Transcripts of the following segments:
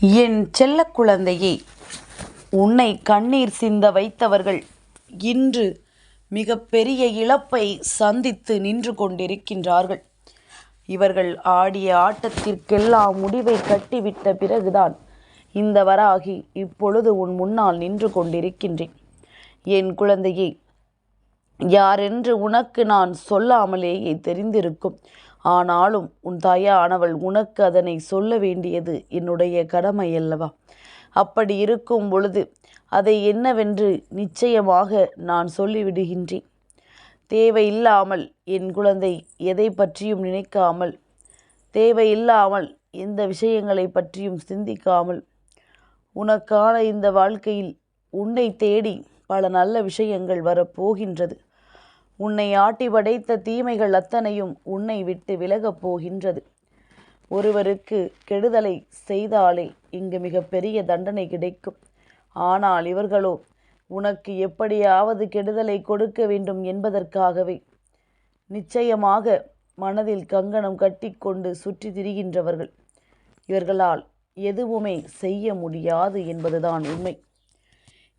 என் செல்ல குழந்தையே உன்னை கண்ணீர் சிந்த வைத்தவர்கள் இன்று மிகப்பெரிய இழப்பை சந்தித்து நின்று கொண்டிருக்கின்றார்கள். இவர்கள் ஆடிய ஆட்டத்திற்கெல்லாம் முடிவை கட்டிவிட்ட பிறகுதான் இந்த வராகி இப்பொழுது உன் முன்னால் நின்று கொண்டிருக்கின்றேன். என் குழந்தையே யாரென்று உனக்கு நான் சொல்லாமலேயே தெரிந்திருக்கும். ஆனாலும் உன் தாயானவள் உனக்கு அதனை சொல்ல வேண்டியது என்னுடைய கடமை அல்லவா? அப்படி இருக்கும் பொழுது அதை என்னவென்று நிச்சயமாக நான் சொல்லிவிடுகின்றேன். தேவையில்லாமல் என் குழந்தை எதை பற்றியும் நினைக்காமல் தேவையில்லாமல் எந்த விஷயங்களை பற்றியும் சிந்திக்காமல் உனக்கான இந்த வாழ்க்கையில் உன்னை தேடி பல நல்ல விஷயங்கள் வரப்போகின்றது. உன்னை ஆட்டி படைத்த தீமைகள் அத்தனையும் உன்னை விட்டு விலகப் போகின்றது. ஒருவருக்கு கெடுதலை செய்தாலே இங்கு மிகப்பெரிய தண்டனை கிடைக்கும். ஆனால் இவர்களோ உனக்கு எப்படியாவது கெடுதலை கொடுக்க வேண்டும் என்பதற்காகவே நிச்சயமாக மனதில் கங்கணம் கட்டிக்கொண்டு சுற்றி திரிகின்றவர்கள். இவர்களால் எதுவுமே செய்ய முடியாது என்பதுதான் உண்மை.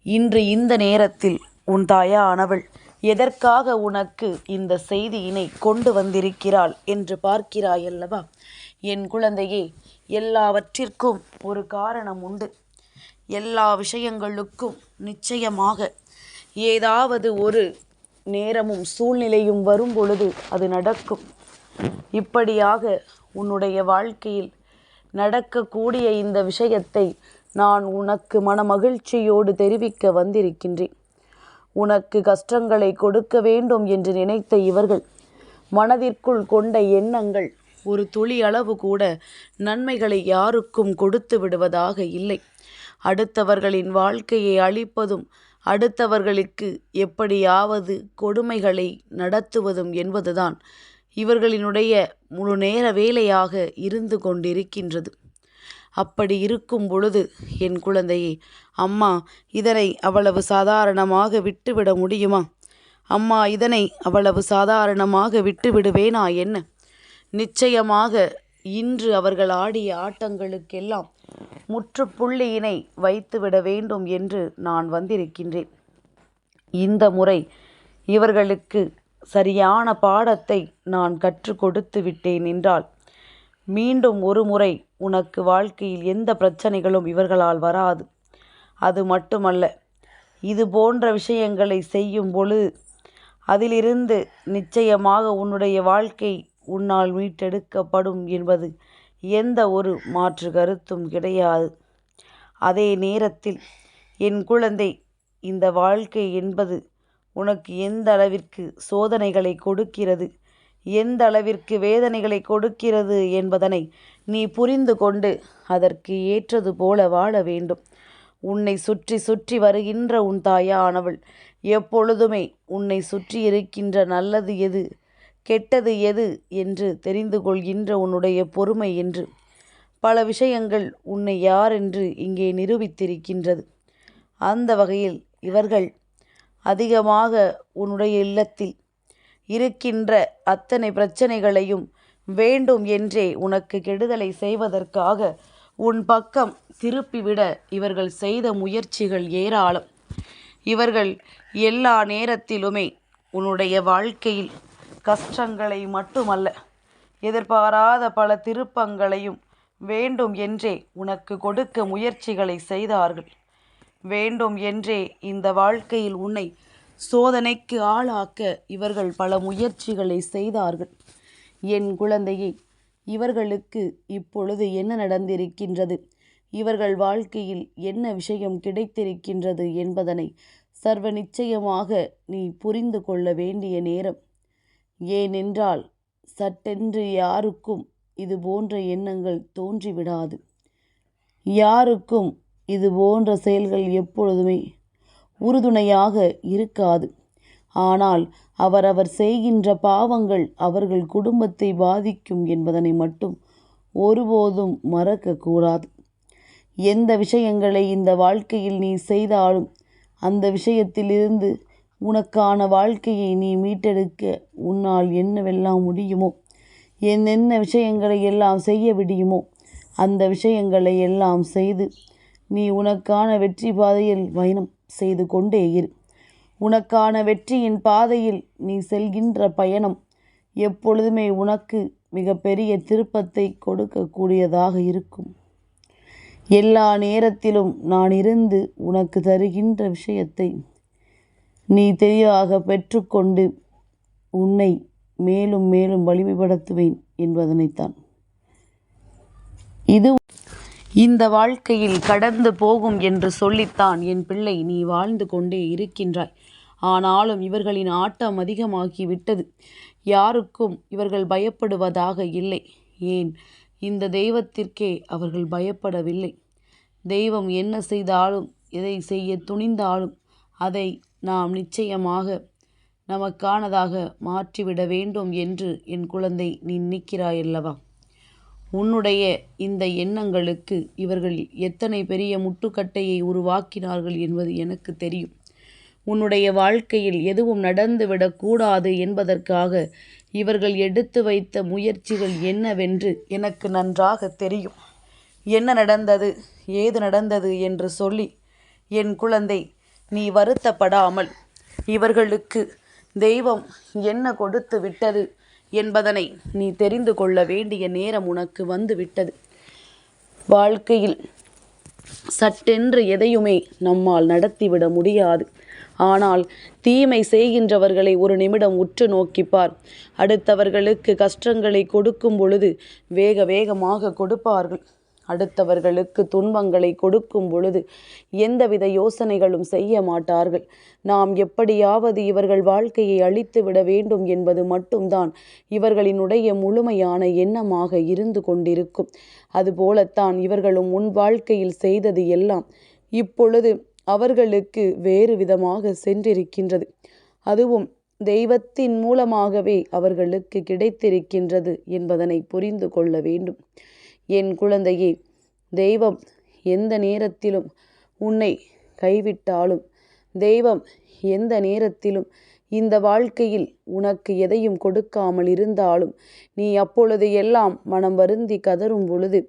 இன்று இந்த நேரத்தில் உன் தாயானவள் எதற்காக உனக்கு இந்த செய்தியினை கொண்டு வந்திருக்கிறாள் என்று பார்க்கிறாயல்லவா? என் குழந்தையே எல்லாவற்றிற்கும் ஒரு காரணம் உண்டு. எல்லா விஷயங்களுக்கும் நிச்சயமாக ஏதாவது ஒரு நேரமும் சூழ்நிலையும் வரும் பொழுது அது நடக்கும். இப்படியாக உன்னுடைய வாழ்க்கையில் நடக்கக்கூடிய இந்த விஷயத்தை நான் உனக்கு மனமகிழ்ச்சியோடு தெரிவிக்க வந்திருக்கின்றேன். உனக்கு கஷ்டங்களை கொடுக்க வேண்டும் என்று நினைத்த இவர்கள் மனதிற்குள் கொண்ட எண்ணங்கள் ஒரு துளி அளவு கூட நன்மைகளை யாருக்கும் கொடுத்து விடுவதாக இல்லை. அடுத்தவர்களின் வாழ்க்கையை அழிப்பதும் அடுத்தவர்களுக்கு எப்படியாவது கொடுமைகளை நடத்துவதும் என்பதுதான் இவர்களினுடைய முழு நேர வேலையாக இருந்து கொண்டிருக்கின்றது. அப்படி இருக்கும் பொழுது என் குழந்தையே அம்மா இதனை அவ்வளவு சாதாரணமாக விட்டுவிட முடியுமா? அம்மா இதனை அவ்வளவு சாதாரணமாக விட்டுவிடுவேனா என்ன? நிச்சயமாக இன்று அவர்கள் ஆடிய ஆட்டங்களுக்கெல்லாம் முற்றுப்புள்ளியினை வைத்துவிட வேண்டும் என்று நான் வந்திருக்கின்றேன். இந்த முறை இவர்களுக்கு சரியான பாடத்தை நான் கற்றுக் கொடுத்து விட்டேன் என்றால் மீண்டும் ஒரு முறை உனக்கு வாழ்க்கையில் எந்த பிரச்சனைகளும் இவர்களால் வராது. அது மட்டுமல்ல இது போன்ற விஷயங்களை செய்யும் பொழுது அதிலிருந்து நிச்சயமாக உன்னுடைய வாழ்க்கை உன்னால் மீட்டெடுக்கப்படும் என்பது எந்த ஒரு மாற்று கருத்தும் கிடையாது. அதே நேரத்தில் என் குழந்தை இந்த வாழ்க்கை என்பது உனக்கு எந்த அளவிற்கு சோதனைகளை கொடுக்கிறது எந்த அளவிற்கு வேதனைகளை கொடுக்கிறது என்பதனை நீ புரிந்து கொண்டு அதற்கு ஏற்றது போல வாழ வேண்டும். உன்னை சுற்றி சுற்றி வருகின்ற உன் தாயானவள் எப்பொழுதுமே உன்னை சுற்றி இருக்கின்ற நல்லது எது கெட்டது எது என்று தெரிந்து கொள்கின்ற உன்னுடைய பொறுமை என்று. பல விஷயங்கள் உன்னை யார் என்று இங்கே நிரூபித்திருக்கின்றது. அந்த வகையில் இவர்கள் அதிகமாக உன்னுடைய இல்லத்தில் இருக்கின்ற அத்தனை பிரச்சனைகளையும் வேண்டும் என்றே உனக்கு கெடுதலை செய்வதற்காக உன் பக்கம் திருப்பிவிட இவர்கள் செய்த முயற்சிகள் ஏராளம். இவர்கள் எல்லா நேரத்திலுமே உன்னுடைய வாழ்க்கையில் கஷ்டங்களை மட்டுமல்ல எதிர்பாராத பல திருப்பங்களையும் வேண்டும் என்றே உனக்கு கொடுக்க முயற்சிகளை செய்தார்கள். வேண்டும் என்றே இந்த வாழ்க்கையில் உன்னை சோதனைக்கு ஆளாக்க இவர்கள் பல முயற்சிகளை செய்தார்கள். என் குழந்தையை இவர்களுக்கு இப்பொழுது என்ன நடந்திருக்கின்றது? இவர்கள் வாழ்க்கையில் என்ன விஷயம் கிடைத்திருக்கின்றது என்பதனை சர்வ நிச்சயமாக நீ புரிந்து கொள்ள வேண்டிய நேரம். ஏனென்றால் சட்டென்று யாருக்கும் இது போன்ற எண்ணங்கள் தோன்றிவிடாது. யாருக்கும் இது போன்ற செயல்கள் எப்பொழுதுமே உறுதுணையாக இருக்காது. ஆனால் அவரவர் செய்கின்ற பாவங்கள் அவர்கள் குடும்பத்தை பாதிக்கும் என்பதனை மட்டும் ஒருபோதும் மறக்கக்கூடாது. எந்த விஷயங்களை இந்த வாழ்க்கையில் நீ செய்தாலும் அந்த விஷயத்திலிருந்து உனக்கான வாழ்க்கையை நீ மீட்டெடுக்க உன்னால் என்னவெல்லாம் முடியுமோ என்னென்ன விஷயங்களை எல்லாம் செய்ய விடியுமோ அந்த விஷயங்களை எல்லாம் செய்து நீ உனக்கான வெற்றி பாதையில் பயணம் செய்து கொண்டே இரு. உனக்கான வெற்றியின் பாதையில் நீ செல்கின்ற பயணம் எப்பொழுதுமே உனக்கு மிகப்பெரிய திருப்பத்தை கொடுக்கக்கூடியதாக இருக்கும். எல்லா நேரத்திலும் நான் இருந்து உனக்கு தருகின்ற விஷயத்தை நீ தெளிவாக பெற்றுக்கொண்டு உன்னை மேலும் மேலும் வலிமைப்படுத்துவேன் என்பதனைத்தான். இது இந்த வாழ்க்கையில் கடந்து போகும் என்று சொல்லித்தான் என் பிள்ளை நீ வாழ்ந்து கொண்டே இருக்கின்றாய். ஆனாலும் இவர்களின் ஆட்டம் அதிகமாகி விட்டது. யாருக்கும் இவர்கள் பயப்படுவதாக இல்லை. ஏன்? இந்த தெய்வத்திற்கே அவர்கள் பயப்படவில்லை. தெய்வம் என்ன செய்தாலும் எதை செய்ய துணிந்தாலும் அதை நாம் நிச்சயமாக நமக்கானதாக மாற்றிவிட வேண்டும் என்று என் குழந்தை நீ நிற்கிறாயல்லவா உன்னுடைய இந்த எண்ணங்களுக்கு இவர்கள் எத்தனை பெரிய முட்டுக்கட்டையை உருவாக்கினார்கள் என்பது எனக்கு தெரியும். உன்னுடைய வாழ்க்கையில் எதுவும் நடந்துவிடக்கூடாது என்பதற்காக இவர்கள் எடுத்து வைத்த முயற்சிகள் என்னவென்று எனக்கு நன்றாக தெரியும். என்ன நடந்தது? ஏது நடந்தது என்று சொல்லி என் குழந்தை நீ வருத்தப்படாமல் இவர்களுக்கு தெய்வம் என்ன கொடுத்து விட்டது என்பதனை நீ தெரிந்து கொள்ள வேண்டிய நேரம் உனக்கு வந்துவிட்டது. வாழ்க்கையில் சட்டென்று எதையுமே நம்மால் நடத்திவிட முடியாது. ஆனால் தீமை செய்கின்றவர்களை ஒரு நிமிடம் உற்று நோக்கிப்பார் அடுத்தவர்களுக்கு கஷ்டங்களை கொடுக்கும் பொழுது வேக வேகமாக கொடுப்பார்கள். அடுத்தவர்களுக்கு துன்பங்களை கொடுக்கும் பொழுது எந்தவித யோசனைகளும் செய்ய மாட்டார்கள். நாம் எப்படியாவது இவர்கள் வாழ்க்கையை அழித்து விட வேண்டும் என்பது மட்டும்தான் இவர்களினுடைய முழுமையான எண்ணமாக இருந்து கொண்டிருக்கும். அதுபோலத்தான் இவர்களும் உன் வாழ்க்கையில் செய்தது எல்லாம் இப்பொழுது அவர்களுக்கு வேறு விதமாக சென்றிருக்கின்றது. அதுவும் தெய்வத்தின் மூலமாகவே அவர்களுக்கு கிடைத்திருக்கின்றது என்பதனை புரிந்து கொள்ள வேண்டும். என் குழந்தையே தெய்வம் எந்த நேரத்திலும் உன்னை கைவிட்டாலும் தெய்வம் எந்த நேரத்திலும் இந்த வாழ்க்கையில் உனக்கு எதையும் கொடுக்காமல் இருந்தாலும் நீ அப்பொழுது எல்லாம் மனம் வருந்தி கதறும் பொழுது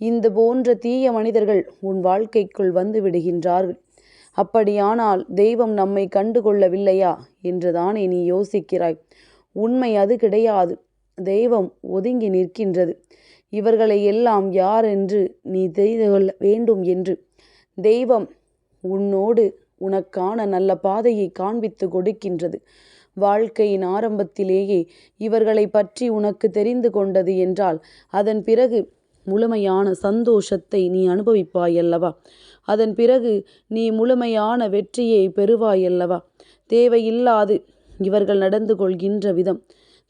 இந்த போன்ற தீய மனிதர்கள் உன் வாழ்க்கைக்குள் வந்து விடுகின்றார்கள். அப்படியானால் தெய்வம் நம்மை கண்டுகொள்ளவில்லையா என்றுதானே நீ யோசிக்கிறாய். உண்மை அது கிடையாது. தெய்வம் ஒதுங்கி நிற்கின்றது. இவர்களை எல்லாம் யார் என்று நீ தெரிந்து கொள்ள வேண்டும் என்று. தெய்வம் உன்னோடு உனக்கான நல்ல பாதையை காண்பித்து கொடுக்கின்றது. வாழ்க்கையின் ஆரம்பத்திலேயே இவர்களை பற்றி உனக்கு தெரிந்து கொண்டது என்றால் அதன் பிறகு முழுமையான சந்தோஷத்தை நீ அனுபவிப்பாயல்லவா? அதன் பிறகு நீ முழுமையான வெற்றியை பெறுவாயல்லவா? தேவையில்லாது இவர்கள் நடந்து கொள்கின்ற விதம்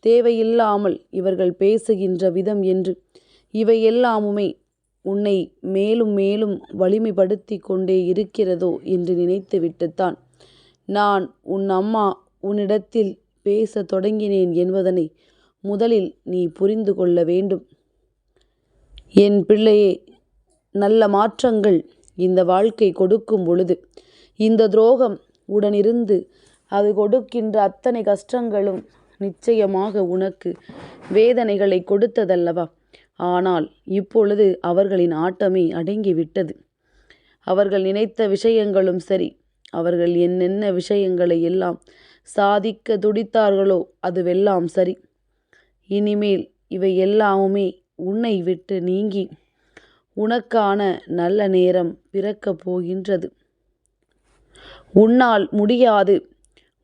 தேவையில்லாமல் இவர்கள் பேசுகின்ற விதம் என்று. இவை எல்லாமுமே உன்னை மேலும் மேலும் வலிமைப்படுத்தி கொண்டே இருக்கிறதோ என்று நினைத்து விட்டுத்தான். நான் உன் அம்மா உன்னிடத்தில் பேச தொடங்கினேன் என்பதனை முதலில் நீ புரிந்து கொள்ள வேண்டும். என் பிள்ளையே நல்ல மாற்றங்கள் இந்த வாழ்க்கை கொடுக்கும் பொழுது இந்த துரோகம் உடனிருந்து அது கொடுக்கின்ற அத்தனை கஷ்டங்களும் நிச்சயமாக உனக்கு வேதனைகளை கொடுத்ததல்லவா? ஆனால் இப்பொழுது அவர்களின் ஆட்டமே அடங்கிவிட்டது. அவர்கள் நினைத்த விஷயங்களும் சரி அவர்கள் என்னென்ன விஷயங்களை எல்லாம் சாதிக்க துடித்தார்களோ அதுவெல்லாம் சரி. இனிமேல் இவை எல்லாமுமே உன்னை விட்டு நீங்கி உனக்கான நல்ல நேரம் பிறக்கப் போகின்றது. உன்னால் முடியாது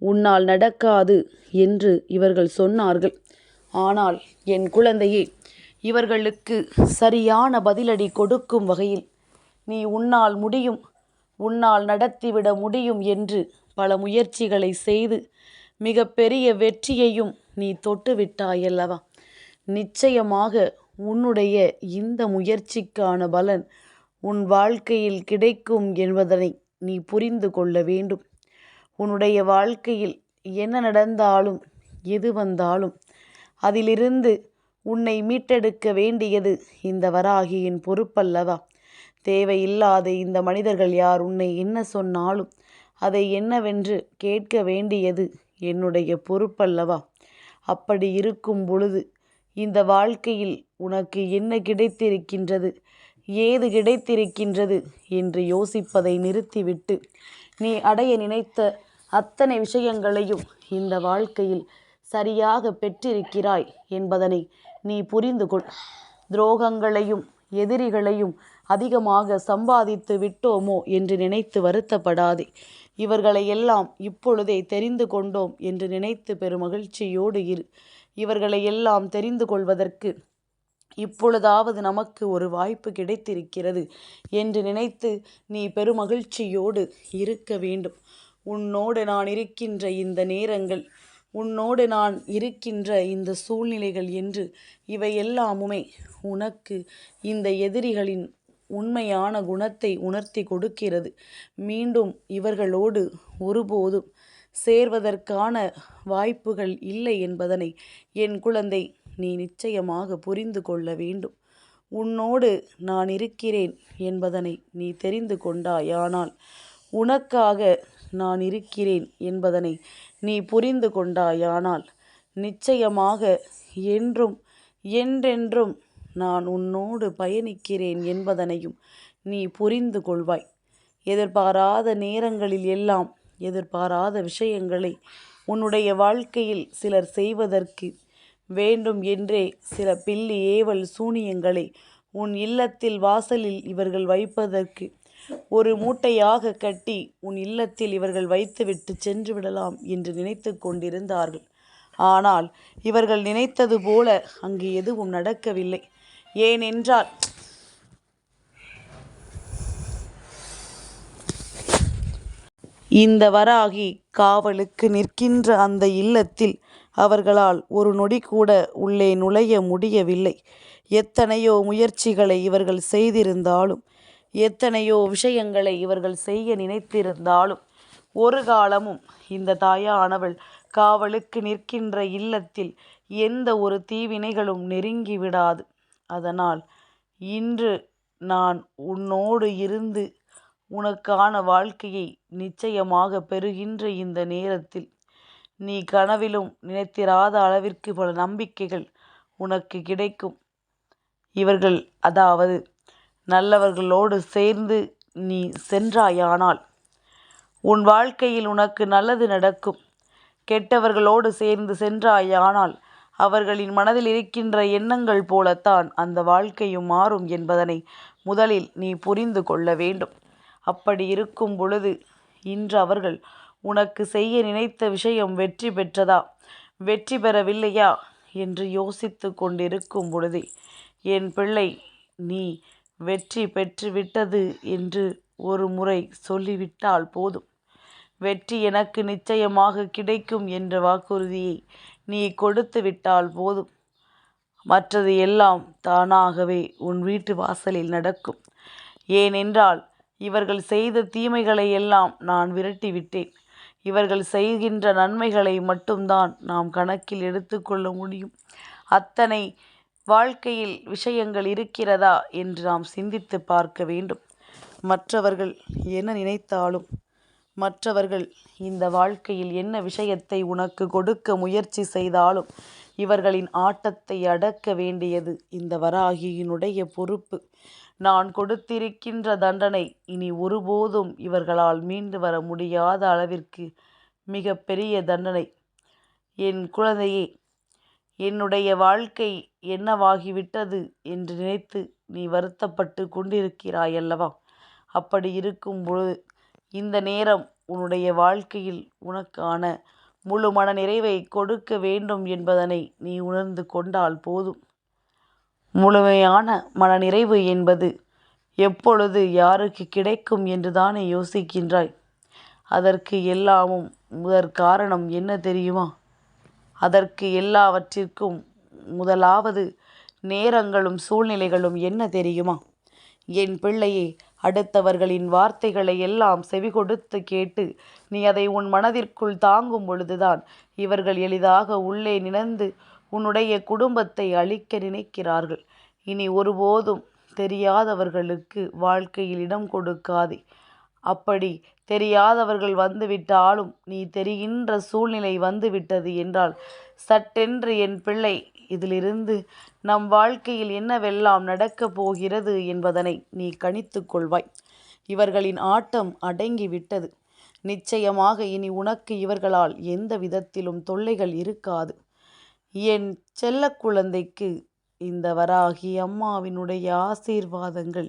உன்னால் நடக்காது என்று இவர்கள் சொன்னார்கள். ஆனால் என் குழந்தையே இவர்களுக்கு சரியான பதிலடி கொடுக்கும் வகையில் நீ உன்னால் முடியும் உன்னால் நடத்திவிட முடியும் என்று பல முயற்சிகளை செய்து மிக பெரிய வெற்றியையும் நீ தொட்டு விட்டாயல்லவா நிச்சயமாக உன்னுடைய இந்த முயற்சிக்கான பலன் உன் வாழ்க்கையில் கிடைக்கும் என்பதனை நீ புரிந்து கொள்ள வேண்டும். உன்னுடைய வாழ்க்கையில் என்ன நடந்தாலும் எது வந்தாலும் அதிலிருந்து உன்னை மீட்டெடுக்க வேண்டியது இந்த வராகியின் பொறுப்பல்லவா? தேவையில்லாத இந்த மனிதர்கள் யார்? உன்னை என்ன சொன்னாலும் அதை என்னவென்று கேட்க வேண்டியது என்னுடைய பொறுப்பல்லவா? அப்படி இருக்கும் பொழுது இந்த வாழ்க்கையில் உனக்கு என்ன கிடைத்திருக்கின்றது? ஏது கிடைத்திருக்கின்றது என்று யோசிப்பதை நிறுத்திவிட்டு நீ அடைய நினைத்த அத்தனை விஷயங்களையும் இந்த வாழ்க்கையில் சரியாக பெற்றிருக்கிறாய் என்பதனை நீ புரிந்து கொள். துரோகங்களையும் எதிரிகளையும் அதிகமாக சம்பாதித்து விட்டோமோ என்று நினைத்து வருத்தப்படாதே. இவர்களை எல்லாம் இப்பொழுதே தெரிந்து கொண்டோம் என்று நினைத்து பெருமகிழ்ச்சியோடு இரு. இவர்களை எல்லாம் தெரிந்து கொள்வதற்கு இப்பொழுதாவது நமக்கு ஒரு வாய்ப்பு கிடைத்திருக்கிறது என்று நினைத்து நீ பெருமகிழ்ச்சியோடு இருக்க வேண்டும். உன்னோடு நான் இருக்கின்ற இந்த நேரங்கள் உன்னோடு நான் இருக்கின்ற இந்த சூழ்நிலைகள் என்று இவை எல்லாமுமே உனக்கு இந்த எதிரிகளின் உண்மையான குணத்தை உணர்த்தி கொடுக்கிறது. மீண்டும் இவர்களோடு ஒருபோதும் சேர்வதற்கான வாய்ப்புகள் இல்லை என்பதனை என் குழந்தை நீ நிச்சயமாக புரிந்து கொள்ள வேண்டும். உன்னோடு நான் இருக்கிறேன் என்பதனை நீ தெரிந்து கொண்டாயானால் உனக்காக நான் இருக்கிறேன் என்பதனை நீ புரிந்து கொண்டாயானால் நிச்சயமாக என்றும் என்றென்றும் நான் உன்னோடு பயணிக்கிறேன் என்பதனையும் நீ புரிந்து கொள்வாய். எதிர்பாராத நேரங்களில் எல்லாம் எதிர்பாராத விஷயங்களை உன்னுடைய வாழ்க்கையில் சிலர் செய்வதற்கு வேண்டும் என்றே சில பில்லி ஏவல் சூனியங்களை உன் இல்லத்தில் வாசலில் இவர்கள் வைப்பதற்கு ஒரு மூட்டையாக கட்டி உன் இல்லத்தில் இவர்கள் வைத்துவிட்டு சென்று விடலாம் என்று நினைத்து கொண்டிருந்தார்கள். ஆனால் இவர்கள் நினைத்தது போல அங்கு எதுவும் நடக்கவில்லை. ஏனென்றால் இந்த வராகி காவலுக்கு நிற்கின்ற அந்த இல்லத்தில் அவர்களால் ஒரு நொடி கூட உள்ளே நுழைய முடியவில்லை. எத்தனையோ முயற்சிகளை இவர்கள் செய்திருந்தாலும் எத்தனையோ விஷயங்களை இவர்கள் செய்ய நினைத்திருந்தாலும் ஒரு காலமும் இந்த தாயானவள் காவலுக்கு நிற்கின்ற இல்லத்தில் எந்த ஒரு தீவினைகளும் நெருங்கி விடாது. அதனால் இன்று நான் உன்னோடு இருந்து உனக்கான வாழ்க்கையை நிச்சயமாக பெறுகின்ற இந்த நேரத்தில் நீ கனவிலும் நினைத்திராத அளவிற்கு பல நம்பிக்கைகள் உனக்கு கிடைக்கும். இவர்கள் அதாவது நல்லவர்களோடு சேர்ந்து நீ சென்றாயானால் உன் வாழ்க்கையில் உனக்கு நல்லது நடக்கும். கெட்டவர்களோடு சேர்ந்து சென்றாயானால் அவர்களின் மனதில் இருக்கின்ற எண்ணங்கள் போலத்தான் அந்த வாழ்க்கையும் மாறும் என்பதனை முதலில் நீ புரிந்து கொள்ள வேண்டும். அப்படி இருக்கும் பொழுது இன்று அவர்கள் உனக்கு செய்ய நினைத்த விஷயம் வெற்றி பெற்றதா? வெற்றி பெறவில்லையா? என்று யோசித்து கொண்டிருக்கும் பொழுதே என் பிள்ளை நீ வெற்றி பெற்றுவிட்டது என்று ஒரு முறை சொல்லிவிட்டால் போதும். வெற்றி எனக்கு நிச்சயமாக கிடைக்கும் என்ற வாக்குறுதியை நீ கொடுத்து விட்டால் போதும். மற்றது எல்லாம் தானாகவே உன் வீட்டு வாசலில் நடக்கும். ஏனென்றால் இவர்கள் செய்த தீமைகளை எல்லாம் நான் விரட்டிவிட்டேன் இவர்கள் செய்கின்ற நன்மைகளை மட்டும்தான் நாம் கணக்கில் எடுத்துக்கொள்ள முடியும். அத்தனை வாழ்க்கையில் விஷயங்கள் இருக்கிறதா என்று நாம் சிந்தித்து பார்க்க வேண்டும். மற்றவர்கள் என்ன நினைத்தாலும் மற்றவர்கள் இந்த வாழ்க்கையில் என்ன விஷயத்தை உனக்கு கொடுக்க முயற்சி செய்தாலும் இவர்களின் ஆட்டத்தை அடக்க வேண்டியது இந்த வராகியினுடைய பொறுப்பு. நான் கொடுத்திருக்கின்ற தண்டனை இனி ஒருபோதும் இவர்களால் மீண்டு வர முடியாத அளவிற்கு மிக பெரிய தண்டனை. என் குழந்தையே என்னுடைய வாழ்க்கை என்னவாகிவிட்டது என்று நினைத்து நீ வருத்தப்பட்டு கொண்டிருக்கிறாய் அல்லவா அப்படி இருக்கும் பொழுது இந்த நேரம் உன்னுடைய வாழ்க்கையில் உனக்கான முழு மன நிறைவை கொடுக்க வேண்டும் என்பதனை நீ உணர்ந்து கொண்டால் போதும். முழுமையான மனநிறைவு என்பது எப்பொழுது யாருக்கு கிடைக்கும் என்று தானே யோசிக்கின்றாய்? அதற்கு எல்லாமும் முதற் காரணம் என்ன தெரியுமா? அதற்கு எல்லாவற்றிற்கும் முதலாவது நேரங்களும் சூழ்நிலைகளும் என்ன தெரியுமா? என் பிள்ளையே அடுத்தவர்களின் வார்த்தைகளை எல்லாம் செவிகொடுத்து கேட்டு நீ அதை உன் மனதிற்குள் தாங்கும் பொழுதுதான் இவர்கள் எளிதாக உள்ளே நினைந்து உன்னுடைய குடும்பத்தை அழிக்க நினைக்கிறார்கள். இனி ஒருபோதும் தெரியாதவர்களுக்கு வாழ்க்கையில் இடம் கொடுக்காதே. அப்படி தெரியாதவர்கள் வந்துவிட்டாலும் நீ தெரிகின்ற சூழ்நிலை வந்துவிட்டது என்றால் சட்டென்று என் பிள்ளை இதிலிருந்து நம் வாழ்க்கையில் என்னவெல்லாம் நடக்கப் போகிறது என்பதனை நீ கணித்து கொள்வாய். இவர்களின் ஆட்டம் அடங்கிவிட்டது. நிச்சயமாக இனி உனக்கு இவர்களால் எந்த விதத்திலும் தொல்லைகள் இருக்காது. என் செல்ல குழந்தைக்கு இந்த வராகி அம்மாவினுடைய ஆசீர்வாதங்கள்